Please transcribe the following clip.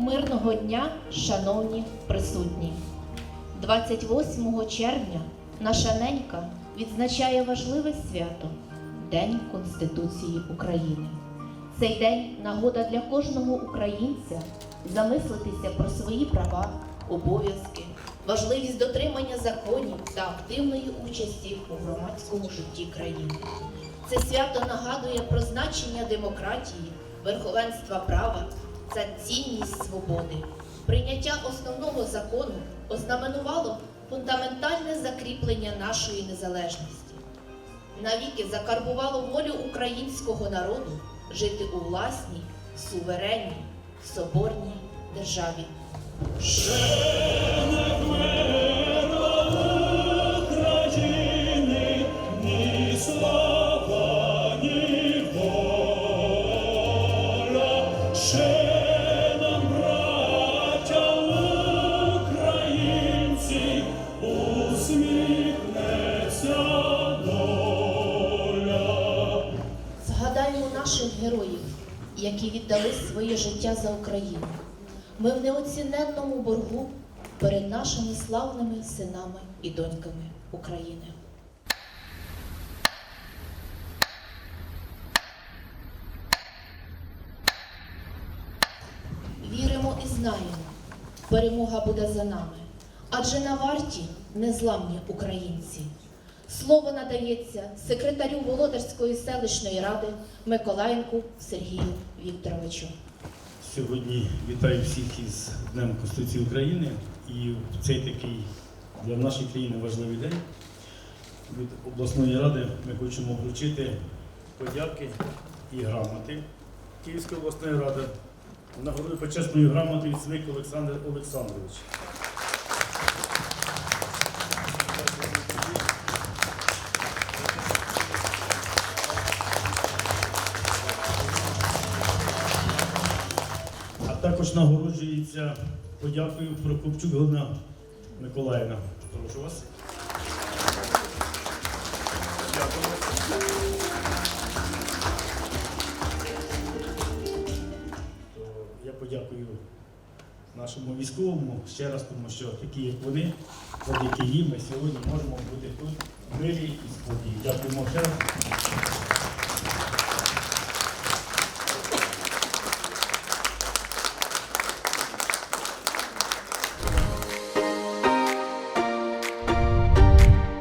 Мирного дня, шановні присутні! 28 червня наша ненька відзначає важливе свято День Конституції України. Цей день нагода для кожного українця замислитися про свої права, обов'язки, важливість дотримання законів та активної участі у громадському житті країни. Це свято нагадує про значення демократії, верховенства права та цінність свободи. Прийняття основного закону ознаменувало фундаментальне закріплення нашої незалежності. Навіки закарбувало волю українського народу жити у власній, суверенній, соборній державі. України ні слава, наших героїв, які віддали своє життя за Україну. Ми в неоціненному боргу перед нашими славними синами і доньками України. Віримо і знаємо, перемога буде за нами, адже на варті незламні українці. Слово надається секретарю Володарської селищної ради Миколаєнку Сергію Вікторовичу. Сьогодні вітаю всіх із Днем Конституції України і в цей такий для нашої країни важливий день. Від обласної ради ми хочемо вручити подяки і грамоти Київської обласної ради. Нагороду почесною грамотою Цвик Олександр Олександрович. Також нагороджується подякою Прокопчук Галина Миколаївна. Прошу вас. Дякую. Я подякую нашому військовому ще раз, тому що такі, як вони, завдяки їм ми сьогодні можемо бути тут в мирі і спокій. Дякуємо ще раз.